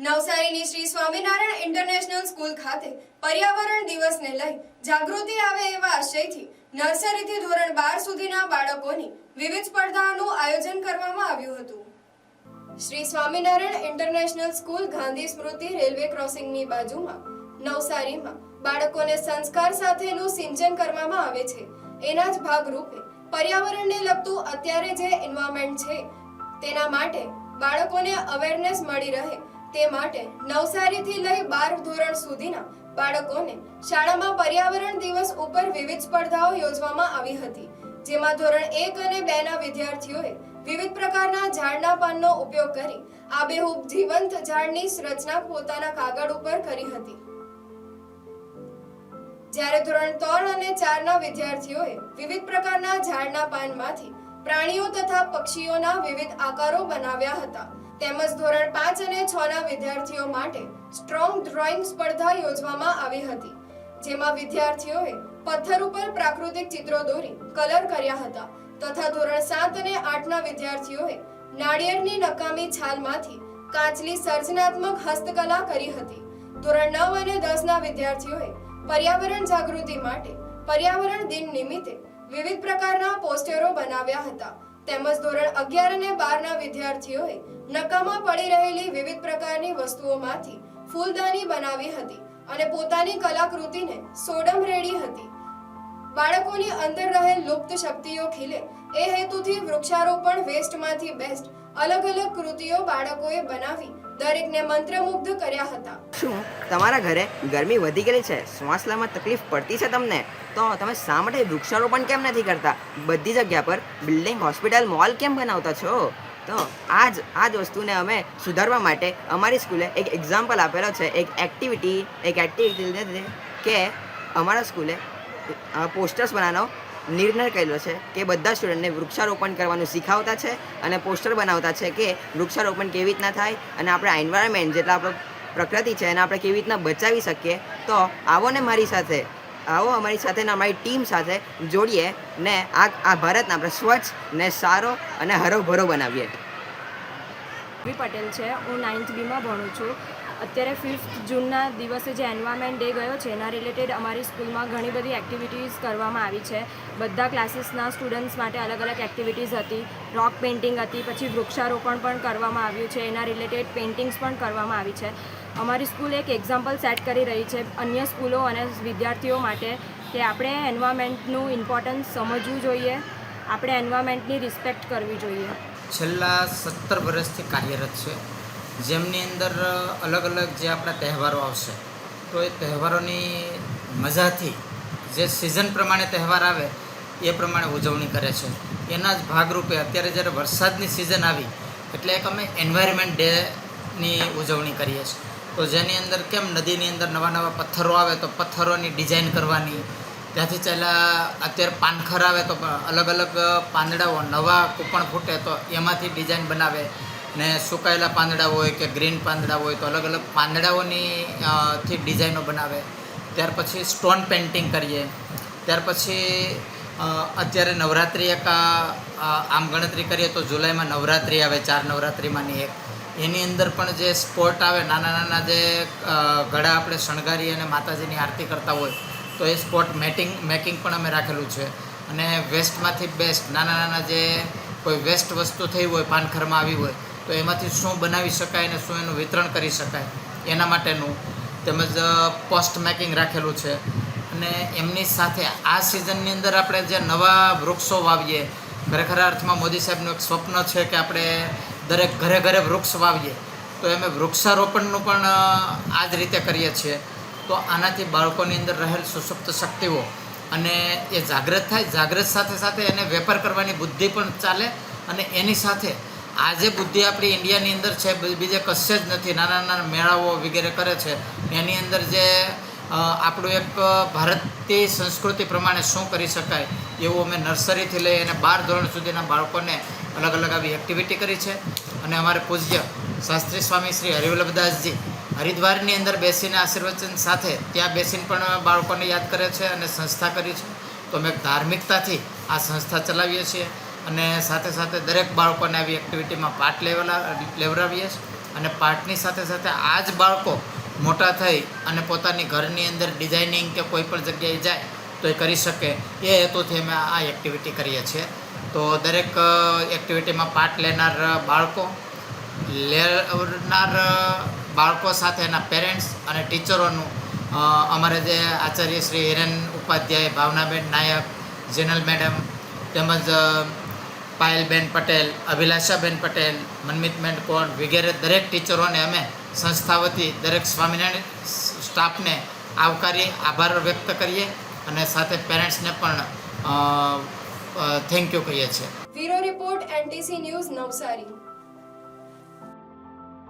નવસારીની Shri Swaminarayan international school ખાતે પર્યાવરણ દિવસને લઈ જાગૃતિ આવે એવા આશયથી નર્સરીથી ધોરણ બાર સુધીના બાળકોની વિવિધ સ્પર્ધાઓનું આયોજન કરવામાં આવ્યું હતું. Shri Swaminarayan international school Gandhi Smruti railway ક્રોસિંગની બાજુમાં નવસારીમાં બાળકોને સંસ્કાર સાથેનું સિંચન કરવામાં આવે છે. એના જ ભાગરૂપે પર્યાવરણને લગતું અત્યારે જે એન્વાયરમેન્ટ છે, તેના માટે બાળકોને અવેરનેસ મળી રહે તે માટે નવસારીથી લઈ બાર ધોરણ સુધીના બાળકોને શાળામાં પર્યાવરણ દિવસ ઉપર વિવિધ સ્પર્ધાઓ યોજવામાં આવી હતી. જેમાં ધોરણ એક અને બે ના વિદ્યાર્થીઓએ વિવિધ પ્રકારના ઝાડના પાનનો ઉપયોગ કરી આબેહૂબ જીવંત ઝાડની રચના પોતાના કાગળ ઉપર કરી હતી. જ્યારે ધોરણ ત્રણ અને ચારના વિદ્યાર્થીઓએ વિવિધ પ્રકારના ઝાડના પાનમાંથી પ્રાણીઓ તથા પક્ષીઓના વિવિધ આકારો બનાવ્યા હતા. તેમજ ધોરણ પાંચ અને છ ના વિદ્યાર્થીઓ માટે સ્ટ્રોંગ ડ્રોઈંગ સ્પર્ધા યોજવામાં આવી હતી, જેમાં વિદ્યાર્થીઓએ પથ્થર ઉપર પ્રાકૃતિક ચિત્રો દોરી, કલર કર્યા હતા તથા ધોરણ સાત અને આઠના વિદ્યાર્થીઓએ નાળિયેરની નકામી છાલમાંથી કાચની સર્જનાત્મક હસ્તકલા કરી હતી. ધોરણ નવ અને દસ ના વિદ્યાર્થીઓએ પર્યાવરણ જાગૃતિ માટે પર્યાવરણ દિન નિમિત્તે વિવિધ પ્રકારના પોસ્ટરો બનાવ્યા હતા. તેમજ ધોરણ અગિયાર અને બાર ના વિદ્યાર્થીઓએ નકામાં પડી રહેલી વિવિધ પ્રકારની વસ્તુઓમાંથી ફૂલદાની બનાવી હતી અને પોતાની કલાકૃતિને સોડમ રેડી હતી. બાળકોની અંદર રહેલ લુપ્ત શક્તિઓ ખીલે એ હેતુથી વૃક્ષારોપણ વેસ્ટમાંથી બેસ્ટ અલગ અલગ કૃતિઓ બાળકોએ બનાવી દરેકને મંત્રમુગ્ધ કર્યા હતા. શું? તમારા ઘરે ગરમી વધી ગયેલી છે, શ્વાસ લેવામાં તકલીફ પડતી છે તમને? તો તમે શા માટે વૃક્ષારોપણ કેમ નથી કરતા? બધી જગ્યા પર બિલ્ડિંગ હોસ્પિટલ મોલ કેમ બનાવતા છો? તો આ જ આ જ વસ્તુને અમે સુધારવા માટે અમારી સ્કૂલે એક એક્ઝામ્પલ આપેલો છે, એક એક્ટિવિટી એક એક્ટિવિટી કે અમારા સ્કૂલે પોસ્ટર્સ બનાવવાનો નિર્ણય કરેલો છે કે બધા સ્ટુડન્ટને વૃક્ષારોપણ કરવાનું શીખવતા છે અને પોસ્ટર બનાવતા છે કે વૃક્ષારોપણ કેવી રીતના થાય અને આપણે એન્વાયરમેન્ટ જેટલા આપણો પ્રકૃતિ છે એને આપણે કેવી રીતના બચાવી શકીએ. તો આવો ને મારી સાથે આવો અમારી સાથે ને અમારી ટીમ સાથે જોડીએ ને આ આ ભારતને આપણે સ્વચ્છ ને સારો અને હરોભરો બનાવીએ. વી પટેલ છે. હું નાઇન્થ બીમાં ભણું છું. અત્યારે ફિફ્થ જૂનના દિવસે જે એન્વાયરમેન્ટ ડે ગયો છે, એના રિલેટેડ અમારી સ્કૂલમાં ઘણી બધી એક્ટિવિટીઝ કરવામાં આવી છે. બધા ક્લાસીસના સ્ટુડન્ટ્સ માટે અલગ અલગ એક્ટિવિટીઝ હતી. રોક પેઇન્ટિંગ હતી, પછી વૃક્ષારોપણ પણ કરવામાં આવ્યું છે. એના રિલેટેડ પેઇન્ટિંગ્સ પણ કરવામાં આવી છે. અમારી સ્કૂલ એક એક્ઝામ્પલ સેટ કરી રહી છે અન્ય સ્કૂલો અને વિદ્યાર્થીઓ માટે કે આપણે એન્વાયરમેન્ટનું ઇમ્પોર્ટન્સ સમજવું જોઈએ, આપણે એન્વાયરમેન્ટની રિસ્પેક્ટ કરવી જોઈએ. છેલ્લા સત્તર વર્ષથી કાર્યરત છે. જેમની અંદર અલગ અલગ જે આપણા તહેવારો આવશે, તો એ તહેવારોની મજાથી જે સિઝન પ્રમાણે તહેવાર આવે, એ પ્રમાણે ઉજવણી કરે છે. એના જ ભાગરૂપે અત્યારે જ્યારે વરસાદની સિઝન આવી, એટલે એક અમે એન્વાયરમેન્ટ ડેની ઉજવણી કરીએ છીએ. તો જેની અંદર કેમ નદીની અંદર નવા નવા પથ્થરો આવે તો પથ્થરોની ડિઝાઇન કરવાની. ત્યાંથી ચાલ્યા અત્યારે પાનખર આવે તો અલગ અલગ પાંદડાઓ નવા કૂપણ ફૂટે તો એમાંથી ડિઝાઇન બનાવે. ને સુકાયેલા પાંદડા હોય કે ગ્રીન પાંદડા હોય તો અલગ અલગ પાંદડાઓની થી ડિઝાઇનો બનાવે. ત્યાર પછી સ્ટોન પેઇન્ટિંગ કરીએ. ત્યાર પછી અત્યારે નવરાત્રિ એક આમ ગણતરી કરીએ તો જુલાઈમાં નવરાત્રિ આવે, ચાર નવરાત્રિમાંની એક. એની અંદર પણ જે સ્પોટ આવે, નાના નાના જે ઘડા આપણે શણગારી અને માતાજીની આરતી કરતા હોય, તો એ સ્પોટ મેટિંગ, મેકિંગ પણ અમે રાખેલું છે. અને વેસ્ટમાંથી બેસ્ટ, નાના નાના જે કોઈ વેસ્ટ વસ્તુ થઈ હોય, પાનખરમાં આવી હોય, તો એમાંથી શું બનાવી શકાય અને શું એનું વિતરણ કરી શકાય, એના માટેનું તેમજ પોસ્ટ મેકિંગ રાખેલું છે. અને એમની સાથે આ સિઝનની અંદર આપણે જે નવા વૃક્ષો વાવીએ, ખરેખર અર્થમાં મોદી સાહેબનું એક સ્વપ્ન છે કે આપણે દરેક ઘરે ઘરે વૃક્ષ વાવીએ, તો એમે વૃક્ષારોપણનું પણ આ જ રીતે કરીએ છીએ. તો આનાથી બાળકોની અંદર રહેલ સુષુપ્ત શક્તિઓ અને એ જાગૃત થાય જાગૃત સાથે સાથે એને વેપાર કરવાની બુદ્ધિ પણ ચાલે અને એની સાથે આ જે બુદ્ધિ આપણી ઇન્ડિયાની અંદર છે બીજે કશે જ નથી. નાના નાના મેળાઓ વગેરે કરે છે. એની અંદર જે આપણું એક ભારતીય સંસ્કૃતિ પ્રમાણે શું કરી શકાય એવું અમે નર્સરીથી લઈ અને બાર ધોરણ સુધીના બાળકોને અલગ અલગ આવી એક્ટિવિટી કરી છે. અને અમારે પૂજ્ય શાસ્ત્રી સ્વામી શ્રી હરિવલ્લભદાસજી હરિદ્વારની અંદર બેસીને આશીર્વચન સાથે ત્યાં બેસીને પણ બાળકોને યાદ કરે છે અને સંસ્થા કરી છે. તો અમે ધાર્મિકતાથી આ સંસ્થા ચલાવીએ છીએ અને સાથે સાથે દરેક બાળકોને આવી એક્ટિવિટીમાં પાર્ટ લેવલા લેવડાવીએ છીએ. અને પાઠની સાથે સાથે આ જ બાળકો મોટા થઈ અને પોતાની ઘરની અંદર ડિઝાઇનિંગ કે કોઈ પણ જગ્યાએ જાય તો એ કરી શકે. એ હેતુથી અમે આ એક્ટિવિટી કરીએ છીએ. તો દરેક એક્ટિવિટીમાં પાર્ટ લેનાર બાળકો લેનાર બાળકો સાથે એના પેરેન્ટ્સ અને ટીચરોનું અમારે જે આચાર્ય શ્રી હિરેન ઉપાધ્યાય, ભાવનાબેન નાયક, જેનલ મેડમ, તેમજ પાયલબેન પટેલ, અભિલાષાબેન પટેલ, મનમિતબેન કોણ, વગેરે દરેક ટીચરોને અમે સંસ્થા વતી દરેક સ્વામિનારાયણ સ્ટાફને આવકારી આભાર વ્યક્ત કરીએ અને સાથે પેરેન્ટ્સને પણ થેન્ક યુ કહીએ છીએ. Bureau report NTC news Navsari.